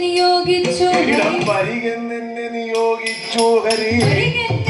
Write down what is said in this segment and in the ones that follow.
നിയോഗിച്ചു. നിയോഗിച്ചു. ഹരി.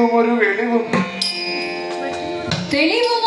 തെളിവും ഒരു വെളിവും തെളിവും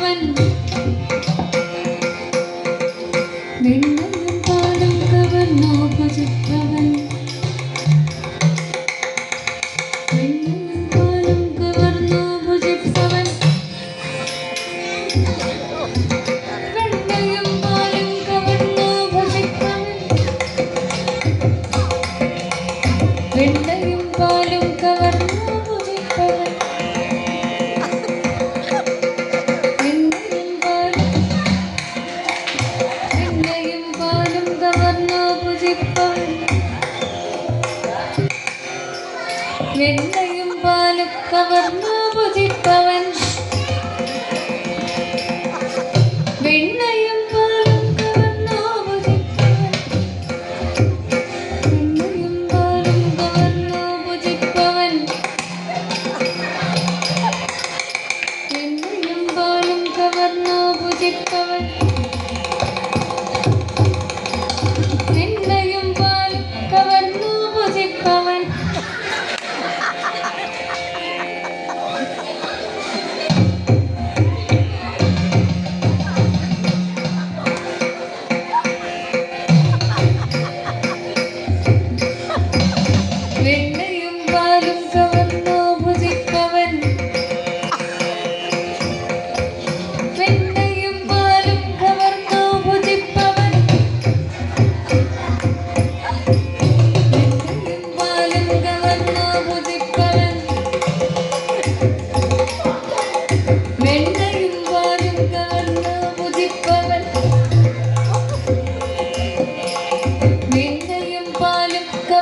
heaven. വെണ്ണയും പാലും കവർന്നു ഭുജിപ്പവൻ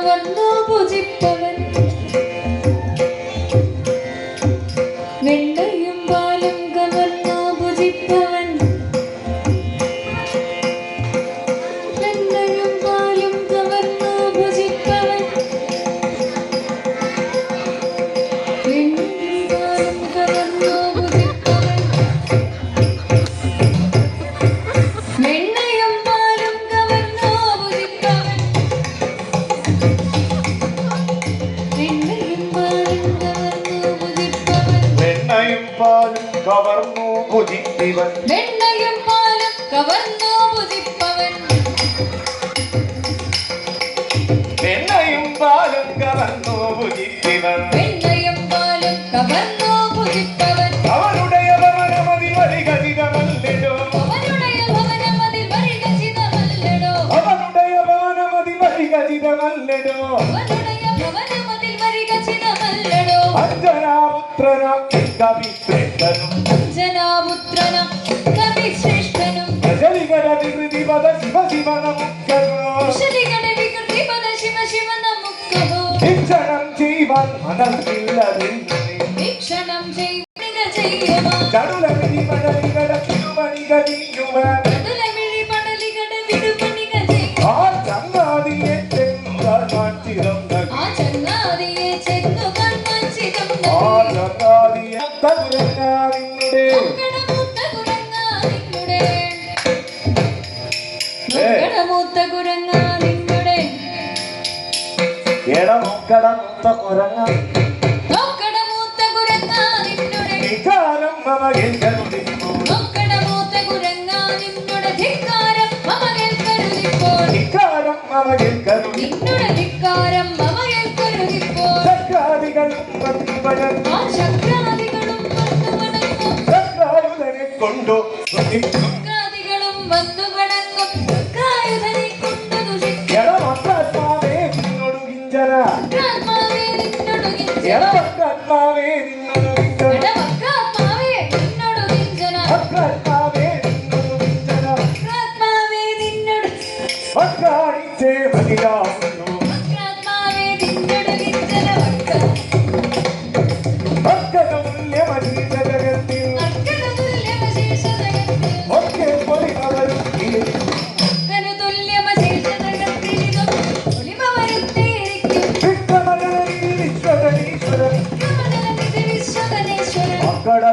കവർന്നു ഭുജിപ്പവൻ കവർന്നു ഭുജിപ്പവൻ. വെണ്ണയും പാലും കവർന്നു ഭുജിപ്പവൻ. വെണ്ണയും പാലും കവർന്നു ഭുജിപ്പവൻ. വെണ്ണയും പാലും കവർന്നു ഭുജിപ്പവൻ. അവരുടെ ഭവനമതി വരികചിതമല്ലിടോ അവരുടെ ഭവനമതി വരികചിതമല്ലിടോ അവരുടെ ഭവനമതി വരികചിതമല്ലിടോ അവരുടെ ഭവനമതി വരികചിതമല്ലിടോ അഞ്ജന క్షణం జై జయ జయ జడు రవి మణి గడి యువ എടമൊക്കടമൊത്ത കുരങ്ങ. നോക്കടമൂത്ത കുരങ്ങാ നിന്നുടെ വികാരം മമ നിന്നോടു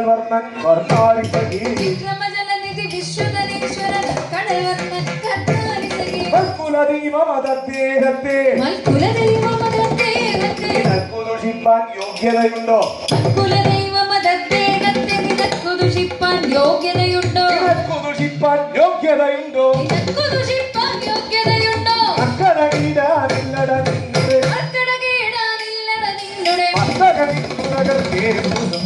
கடல்வர்மன் கர்த்தாரிசகி விக்ரமஜலநிதி விஸ்வதரீஸ்வரன் கடல்வர்மன் கர்த்தாரிசகி மல்குல தெய்வம் அதத்தே தத்தே மல்குல தெய்வம் அதத்தே தத்தே இதற்கு ருஷிப்பான் யோக்கியதையுண்டோ மல்குல தெய்வம் அதத்தே தத்தே இதற்கு ருஷிப்பான் யோக்கியதையுண்டோ இதற்கு ருஷிப்பான் யோக்கியதையுண்டோ இதற்கு ருஷிப்பான் யோக்கியதையுண்டோ అక్కడ గీడ నిల్లడ నిన్నుడే అక్కడ గీడ నిల్లడ నిన్నుడే అక్కడ నిన్నుడగ పేరు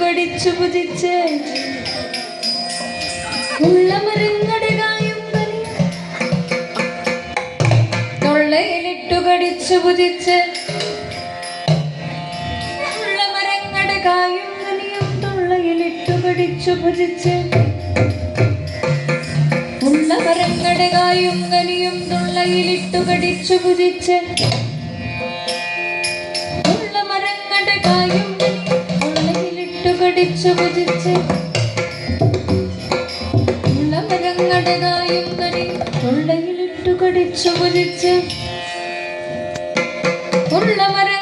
കടിച്ചു പുതിച്ച് ഉള്ള മരങ്ങളുടെ തൊള്ളയിലിട്ടു കടിച്ചു പുജിച്ച് ഉള്ള മരങ്ങളുടെ കായും കടിച്ചു പുജിച്ച് ഉള്ള മരങ്ങളുടെ കടിച്ചു കടിച്ചു പുതിച്ച് ഉള്ള മരങ്ങളുടെ കായും കനി കടിച്ചു പുതിച്ച് ഉള്ള മര